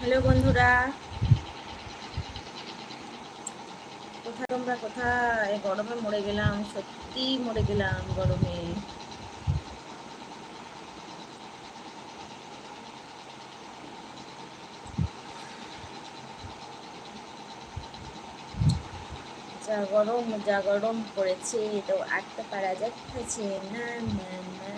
Hello বন্ধুরা। কোথায় তোমরা? কোথায়? গরমে মরে গেলাম, সত্যি মরে গেলাম গরমে। যা গরম যা গরম পড়েছে, তো আটতে পারা যাচ্ছে না না না।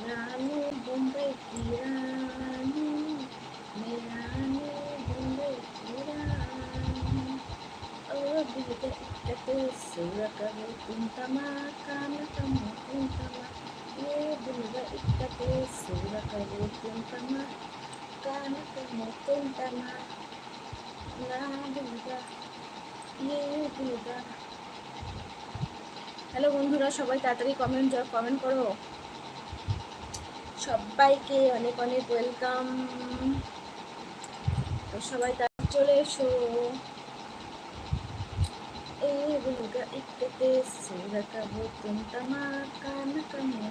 रानी बम्बई की रानी मैं रानी बम्बई की रानी ओ दिल के इकते सुर करो तुम तमा कान तम तुम तमा ये दिल के इकते হ্যালো বন্ধুরা, সবাই তাড়াতাড়ি কমেন্ট কমেন্ট করো। সবাইকে অনেক অনেক ওয়েলকাম তো সবাই তার চলে এসো। এ বুলগা ইকতে সুরা কাবো, তুম তামা কান কামো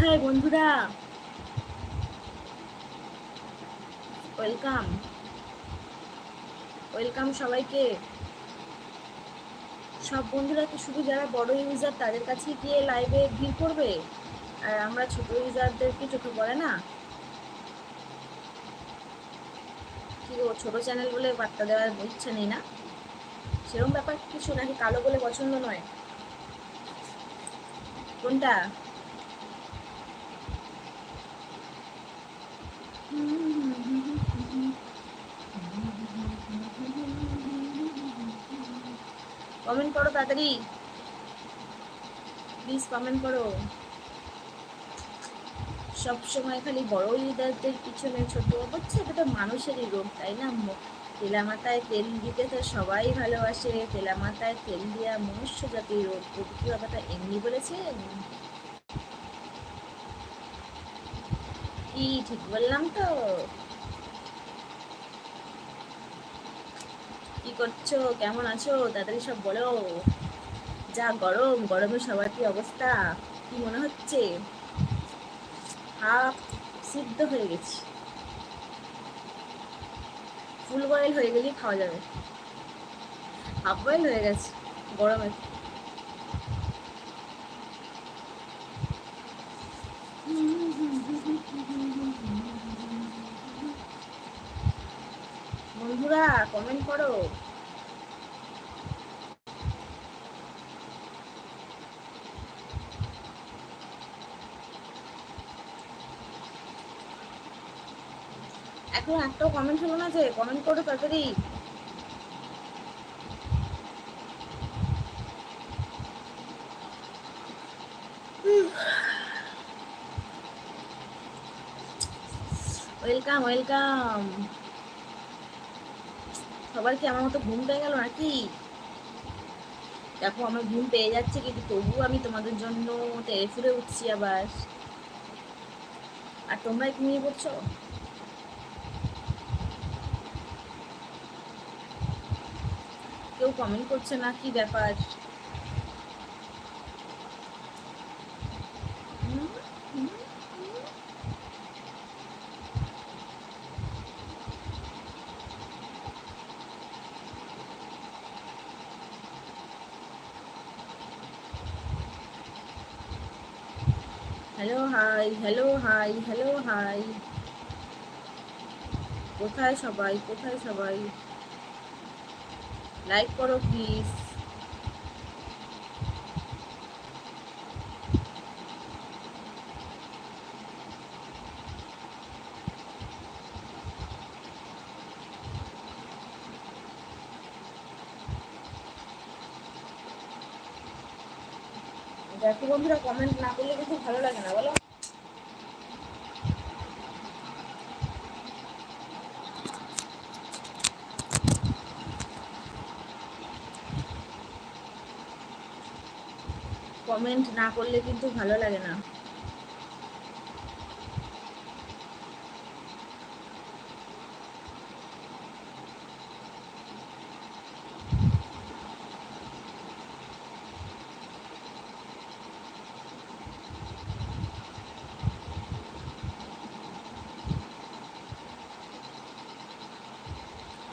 কোথায় বন্ধুরা? ওয়েলকাম ওয়েলকাম সবাইকে। সব বন্ধুরা কি শুধু যারা বড় ইউজার তাদের কাছে গিয়ে লাইভে ভিড় করবে? আর আমরা ছোট ইউজারদের কি চোখে পড়ে না? কি ও ছোট চ্যানেল বলে বার্তা দেওয়ার ইচ্ছা নেই না? সেরকম ব্যাপার কিছু নাকি কালো বলে পছন্দ নয়? কোনটা? কমেন্ট করো তাড়াতাড়ি। প্লিজ কমেন্ট করো। সব সময় খালি বড় লিডারদের পিছনে ছোট, হচ্ছে এটা তো মানুষেরই রোগ তাই না? তেলা মাথায় তেল দিতে তো সবাই ভালোবাসে তেলা মাথায় তেল দেওয়া মনুষ্য জাতির রোগ কি কথাটা এমনি বলেছেন? কি ঠিক বললাম তো কি করছ কেমন আছো তাড়াতাড়ি সব বলো যা গরম গরমে সবার কি অবস্থা কি মনে হচ্ছে হাফ সিদ্ধ হয়ে গেছি ফুল বয়েল হয়ে গেলেই খাওয়া যাবে হাফ বয়েল হয়ে গেছে গরমে বন্ধুরা কমেন্ট করো। এখন একটাও কমেন্ট হলো না যে কমেন্ট করো তাড়াতাড়ি। ওয়েলকাম ওয়েলকাম সবার কি আমার মতো ঘুম পেয়ে গেল নাকি? দেখো, আমার ঘুম পেয়ে যাচ্ছে কিন্তু তবুও আমি তোমাদের জন্য তেড়ে ফুরে উঠছি আবার। আর তোমরা নিয়ে পড়ছো? কেউ কমেন্ট করছে না কি ব্যাপার? Hi, hello hi hello hi. কোথায় সবাই? কোথায় সবাই? লাইক করো প্লিজ দেখো বন্ধুরা কমেন্ট না করলে কিন্তু ভালো লাগে না, বলো। কমেন্ট না করলে কিন্তু ভালো লাগে না।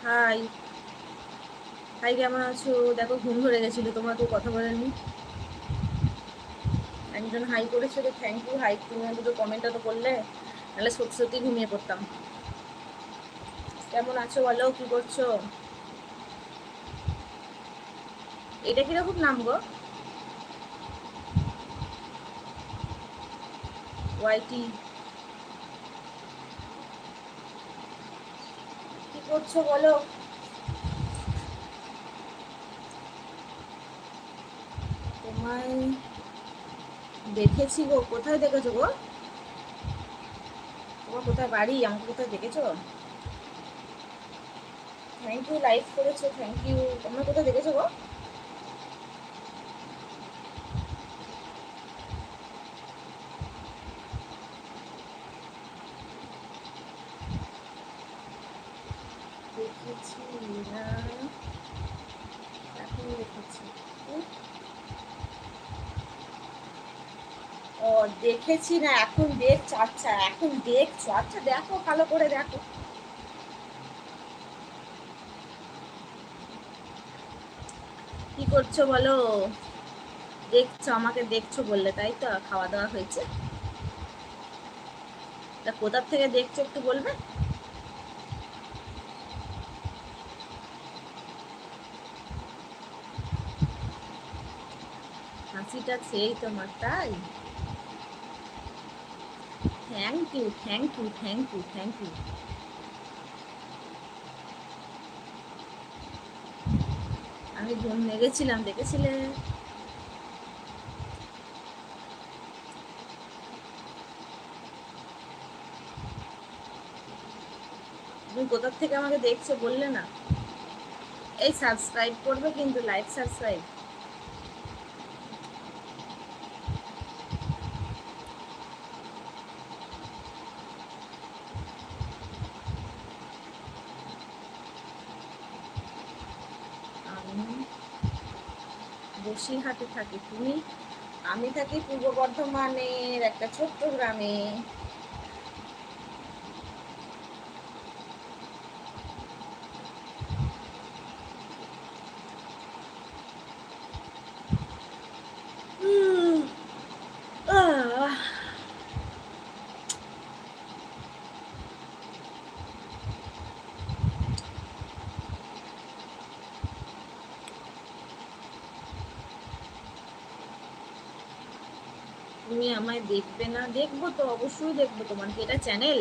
হাই হাই কেমন আছো? দেখো, ঘুম ধরে গেছিল, তোমার কেউ কথা বলেনি একজন হাই করেছে তো থ্যাংক ইউ হাই তুমি দুটো কমেন্টটা তো করলে, নাহলে সত্যি সত্যি ঘুমিয়ে পড়তাম। কেমন আছো বলো, কি করছ? এটা কীরকম নাম গো? ওয়াইটি কি করছ বলো? তোমায় দেখেছি গো। কোথায় দেখেছ গো? তোমার কোথায় বাড়ি? আমাকে কোথায় দেখেছ? থ্যাংক ইউ লাইক করেছ। থ্যাংক ইউ তোমরা কোথায় দেখেছ গো দেখেছি না এখন দেখেছি ও দেখেছি না, এখন দেখছ আচ্ছা এখন দেখছ আচ্ছা দেখো, ভালো করে দেখো। কি করছ বলো? দেখছ, আমাকে দেখছ বললে, তাই তো? খাওয়া দাওয়া হয়েছে? তা কোথার থেকে দেখছ একটু বলবে? হাসিটা সেই তোমার, তাই? Thank you thank you thank you thank you আমি ঘুম লেগেছিলাম দেখেছিলে? তুমি কোথার থেকে আমাকে দেখছ বললে না। এই সাবস্ক্রাইব করবে কিন্তু লাইক সাবস্ক্রাইব আমি বসিরহাটে থাকি। তুমি আমি থাকি পূর্ব বর্ধমানের একটা ছোট্ট গ্রামে। তুমি আমায় দেখবে না, দেখব তো, অবশ্যই দেখব তোমার কি এটা চ্যানেল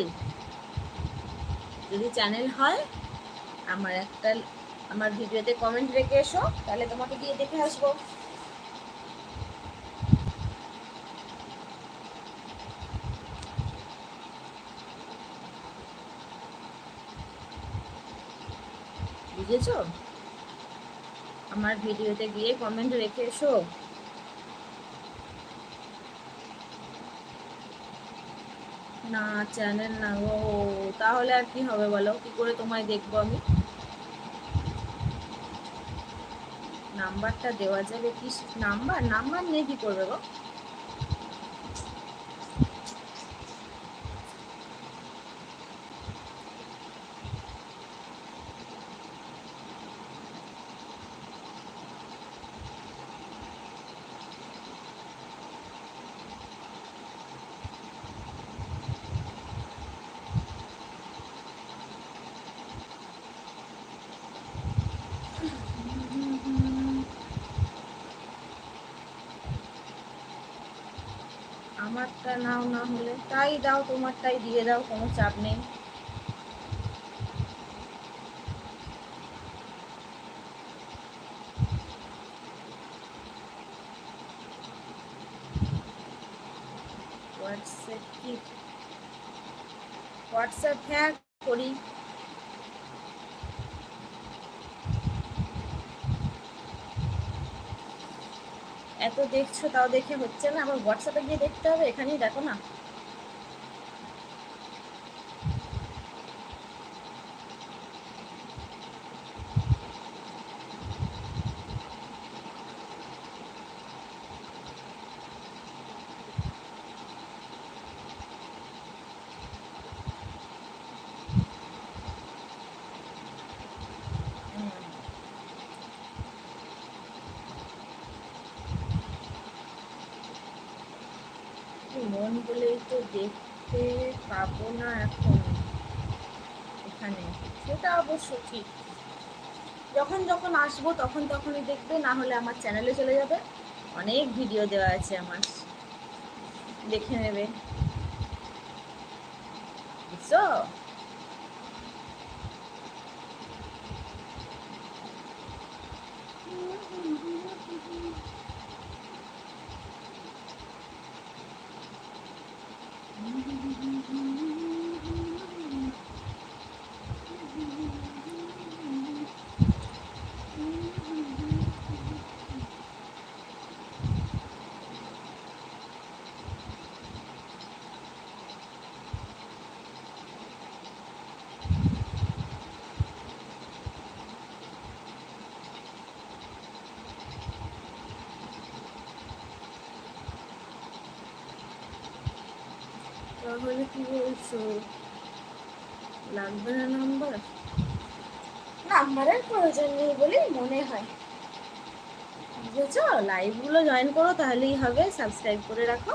যদি চ্যানেল হয়, আমার একটা, আমার ভিডিওতে কমেন্ট রেখে এসো, তাহলে তোমাকে গিয়ে দেখে আসব। বুঝেছ? আমার ভিডিওতে গিয়ে কমেন্ট রেখে এসো। না চ্যানেল না, ও, তাহলে আর কি হবে বলো? কি করে তোমায় দেখব আমি? নাম্বারটা দেওয়া যাবে কি? নাম্বার নাম্বার নিয়ে কি করবে গো? নাও না হলে তাই দাও তোমারটাই দিয়ে দাও কোনো চাপ নেই হোয়াটসঅ্যাপ কি হোয়াটসঅ্যাপ হ্যাঁ করি দেখছ তাও দেখে হচ্ছে না আবার হোয়াটসঅ্যাপে গিয়ে দেখতে হবে এখানেই দেখো না হুম। মন বলেই তো দেখতে পাবো না এখন এখানে সেটা অবশ্য ঠিক যখন যখন আসব তখন তখনই দেখবে, না হলে আমার চ্যানেলে চলে যাবে। অনেক ভিডিও দেওয়া আছে আমার। দেখে নেবে বুঝছ তাহলে কি বলছো লাগবে না নাম্বার নাম্বারের প্রয়োজন নেই বলেই মনে হয়। বুঝেছ? লাইভগুলো জয়েন করো তাহলেই হবে। সাবস্ক্রাইব করে রাখো।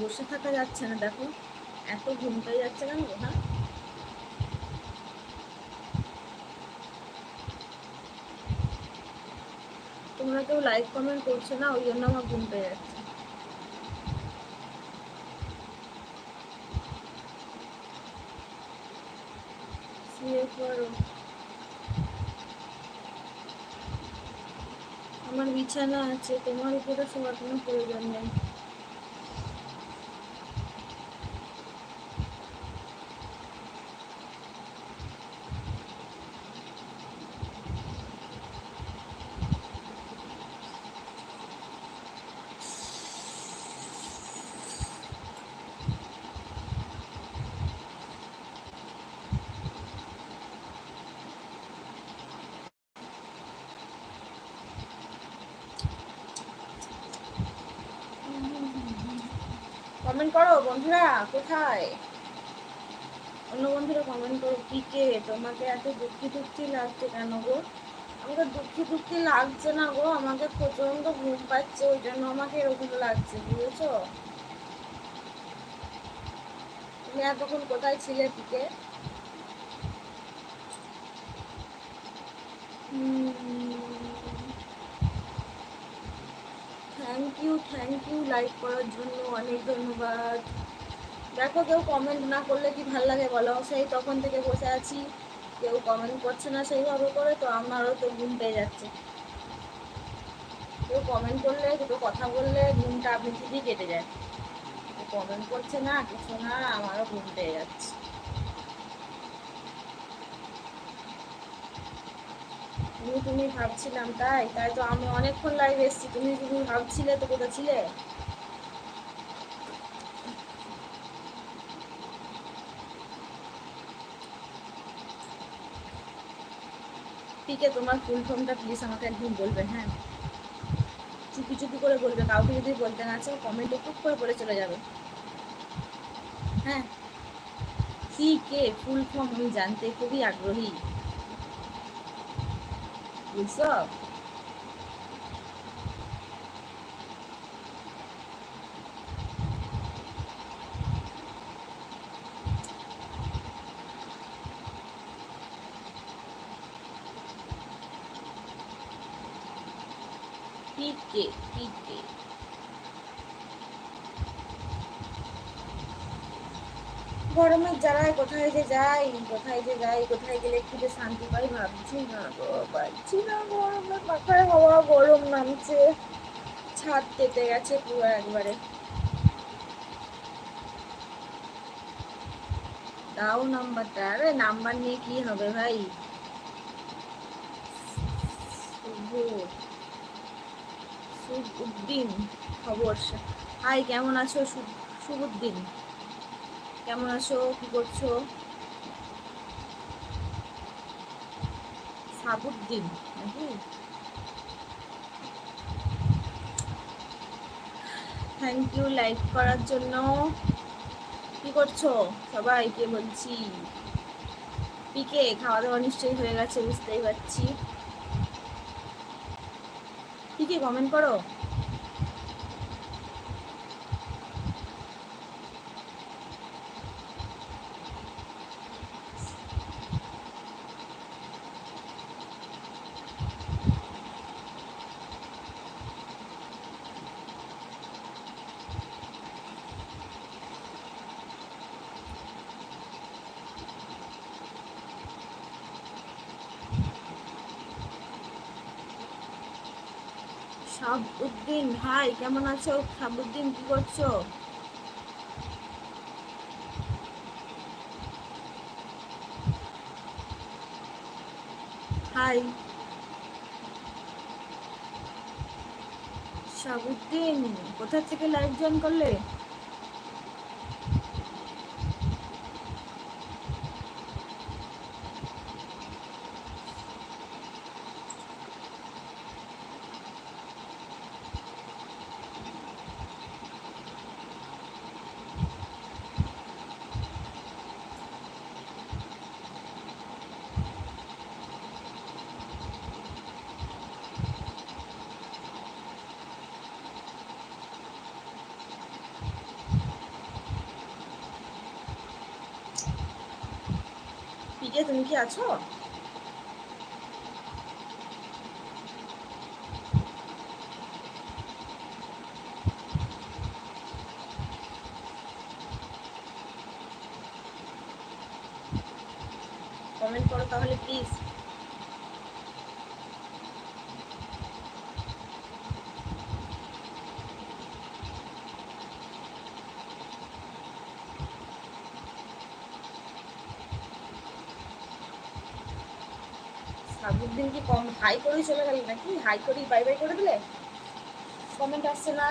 বসে থাকা যাচ্ছে না দেখো। এত ঘুমটাই যাচ্ছে গো, হ্যাঁ। তোমরা কেউ লাইক কমেন্ট করছ না ওই জন্য আমার ঘুম পেয়ে যাচ্ছে আমার বিছানা আছে তোমার উপরে শোয়ার কোনো প্রয়োজন নেই। কমেন্ট করো, বন্ধুরা, কোথায়? অন্য বন্ধুরা কমেন্ট করো, কি তোমাকে এত দুঃখী দুঃখী লাগছে কেন গো? আমাকে দুঃখী দুঃখী লাগছে না গো? আমাকে প্রচণ্ড ঘুম পাচ্ছে, ওই জন্য আমাকে এরকম লাগছে, বুঝেছ? তুমি এতক্ষণ কোথায় ছিলে, পিকে? থ্যাংক ইউ লাইক করার জন্য অনেক ধন্যবাদ। দেখো কেউ কমেন্ট না করলে কি ভালো লাগে বলো? সেই তখন থেকে বসে আছি। কেউ কমেন্ট করছে না সেইভাবে করে, তো আমারও তো ঘুম পেয়ে যাচ্ছে। কেউ কমেন্ট করলে দুটো কথা বললে, ঘুমটা আপনি থেকেই কেটে যায়। কমেন্ট করছে না, কিছু না, আমারও ঘুম পেয়ে যাচ্ছে। তুমি তুমি ভাবছিলাম তাই তাই তো আমি অনেকক্ষণ লাইভ এসেছি। তুমি তুমি ভাবছিলে তো কোথায় ছিলে? তোমার ফুল ফর্মটা প্লিজ আমাকে একদিন বলবে হ্যাঁ? চুপি চুপি করে বলবে, কাউকে যদি বলতে না চাও কমেন্টে টুক করে বলে চলে যাবে। হ্যাঁ? P K? ফুল ফর্ম আমি জানতে খুবই আগ্রহী। বুঝছ পিকে পিকে গরমের জ্বালায় কোথায় যে যাই, কোথায় যে যাই, কোথায় গেলে একটু যে শান্তি পাই ভাবছি না গো পাচ্ছি না গরমে পাখায় হাওয়া গরম নামছে। ছাদ কেটে গেছে পুরো একবারে। দাও নাম্বারটা, আরে নাম্বার নিয়ে কি হবে ভাই? শুভ উদ্দিন খবর হাই, কেমন আছো? শুভ শুভুদ্দিন কেমন আছো? কি করছ? সাবুদ্দিন নাকি? থ্যাংক ইউ লাইক করার জন্য। কি করছ? সবাই কে বলছি? পিকে খাওয়া দাওয়া নিশ্চয়ই হয়ে গেছে বুঝতেই পারছি। পিকে কমেন্ট করো। সাবুদ্দিন ভাই কেমন আছো? সাবুদ্দিন কি করছ? হাই সাবুদ্দিন কোথা থেকে লাইভ জয়েন করলে? পিকে তুমি কি আছো কমেন্ট করো তাহলে প্লিজ সাবুদ্দিন কি কম হাই করেই চলে গেল নাকি? হাই করেই বাই বাই করে দিলে? কমেন্ট আসছে না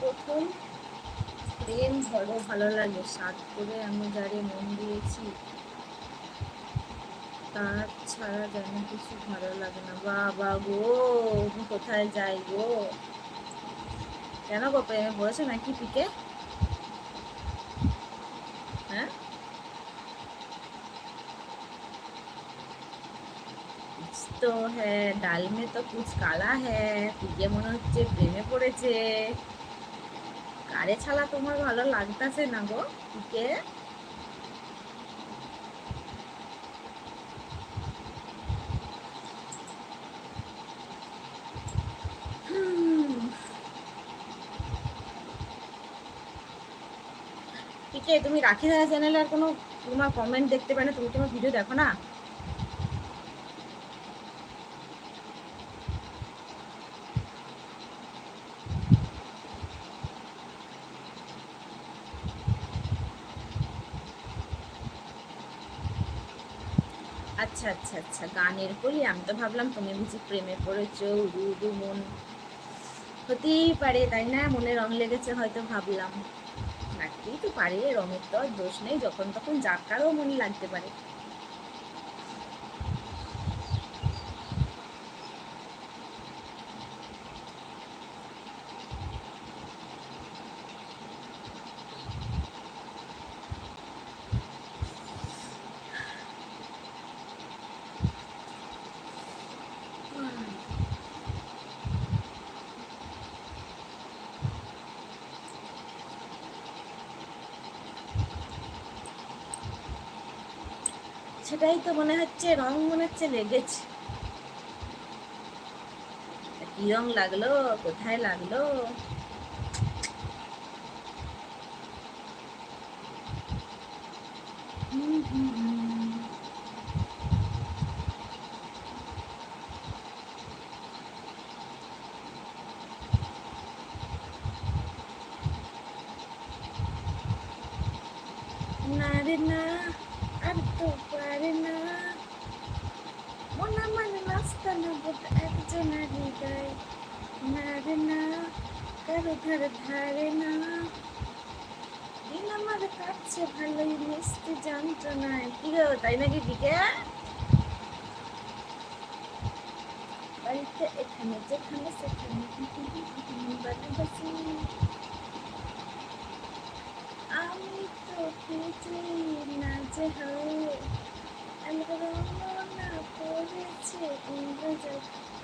প্রথম ভালো লাগে। সাত করে আমি যারে মন দিয়েছি। তার ছাড়া যেন কিছু ভালো লাগে না। বাবা গো কোথায় যাই গো? কেন গো প্রেমে পড়েছে নাকি পিকে? হ্যাঁ? তো হ্যাঁ তো কুচ কালা হ্যাঁ পিকে মনে হচ্ছে প্রেমে পড়েছে। কারে ছাড়া তোমার ভালো লাগতেছে না গো, পিকে? পিকে তুমি রাখি দাদা চ্যানেলে আর কোনো তোমার কমেন্ট দেখতে পাই না, তুমি তোমার ভিডিও দেখো না? আচ্ছা আচ্ছা আচ্ছা গানের বলি আমি তো ভাবলাম তুমি বুঝি প্রেমে পড়েছো উদু মন। হতেই পারে, তাই না? মনে রং লেগেছে, হয়তো ভাবলাম। লাগতেই তো পারে, রঙের তো আর দোষ নেই, যখন তখন যার কারও মনে লাগতে পারে। সেটাই তো মনে হচ্ছে রং মনে হচ্ছে লেগেছে। কি রং লাগল? কোথায় লাগল হুম হুম হুম। না রে না আর তো পারে না মন আমার নাস্তানা বোধ একজনের হৃদয় না রে না কারও ধারে ধারে না দিন আমার কাছে ভালোই মিষ্টি যন্ত্রণায় কি গো তাই নাকি দিকে বাড়িতে এখানে যেখানে সেখানে বানাবাসি আমি তো কিছুই না যে হয় রঙনা পড়েছে ইন্দ্রজাল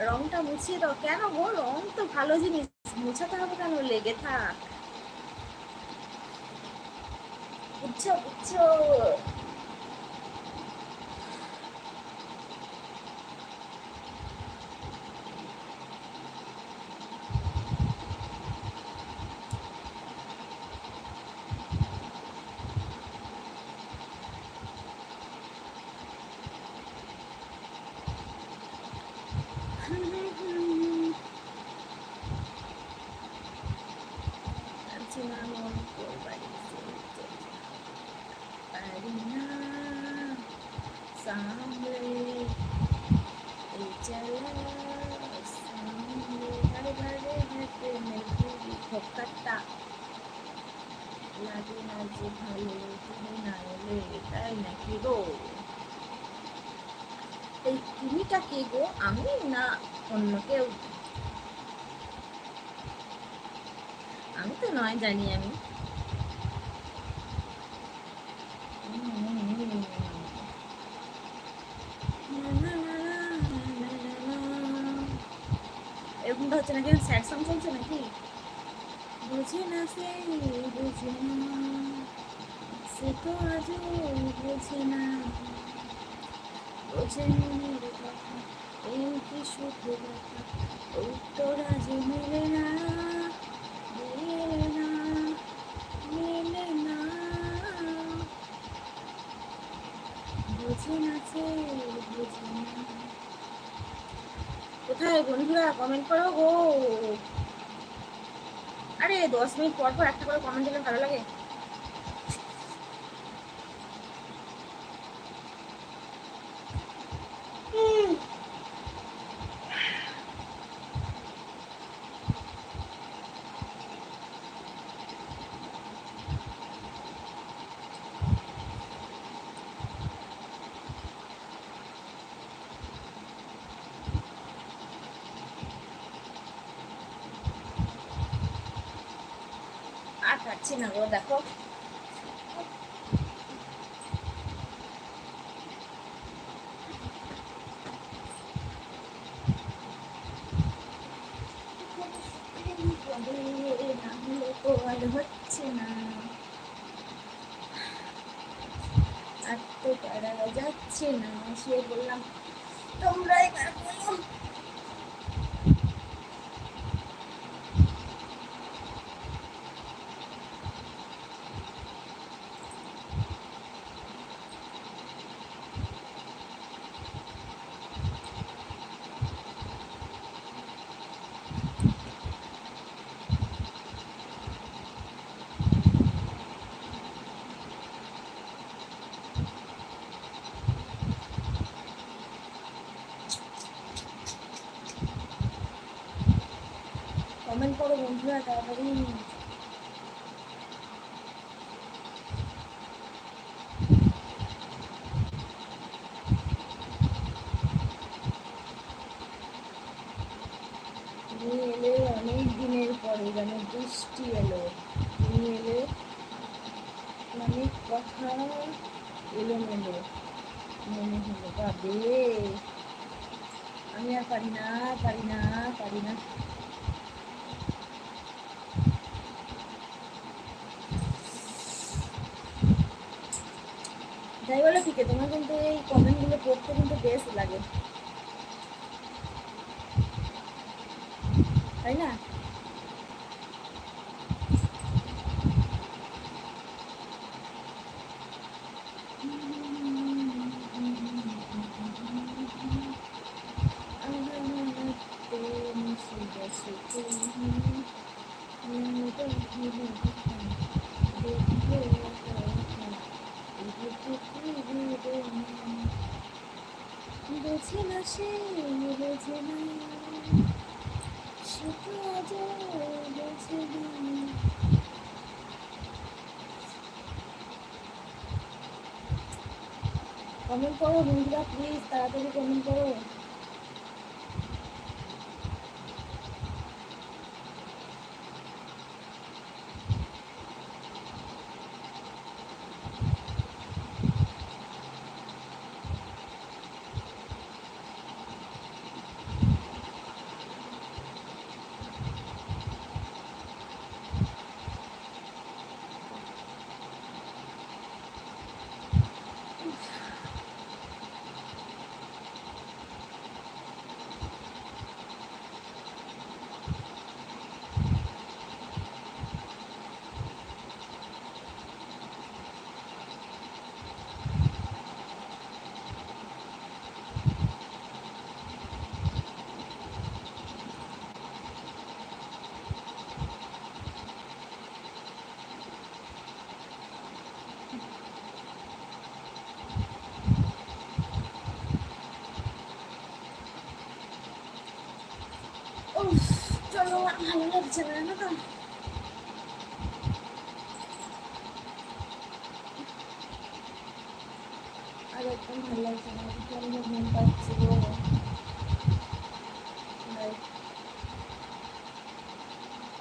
রংটা মুছিয়ে দাও। কেন গো? রং তো ভালো জিনিস। মুছাতে হবে কেন? লেগে থাক। বুঝছ বুঝছ আছি না মন করবাই পারি না হেঁটে লাগে না যে ভালো তুমি না এলে তাই নাকি গো এই তুমিটা কে গো আমি না অন্য কেউ আমি তো নয় জানি আমি এরকমটা হচ্ছে নাকি স্যাড সং চলছে নাকি? বুঝে না সে, বুঝে না। সে তো আজও বুঝে না। বোঝে মনের কথা, এই কি সুখ ব্যথা উত্তর আজ মেলে না মেলে না মেলে না বুঝে না সে বুঝে না কোথায় বন্ধুরা কমেন্ট করো গো। আরে দশ মিনিট পর পর একটা করে কমেন্ট দিলে ভালো লাগে হুম। আর পাচ্ছি না গো দেখো না হলে তো আর হচ্ছে না আর তো পারা যাচ্ছে না সে বললাম তোমরাই গান বলো কমেন্ট করো বন্ধুরা তাড়াতাড়ি তুমি এলে অনেক দিনের পরে যেন বৃষ্টি এলো। এলে অনেক কথা এলো মেলো মনে হলো বাবে আমি আর পারি না পারি না পারি না। যাই বলে ঠিক আছে তোমার কিন্তু এই কমেন্টগুলো পড়তে কিন্তু বেশ লাগে। তাই না বোঝে না সে বোঝে না সে তো আজও বোঝে না কমেন্ট করো বন্ধুরা প্লিজ তাড়াতাড়ি কমেন্ট করো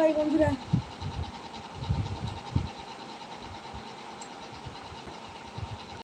বাই বন্ধুরা।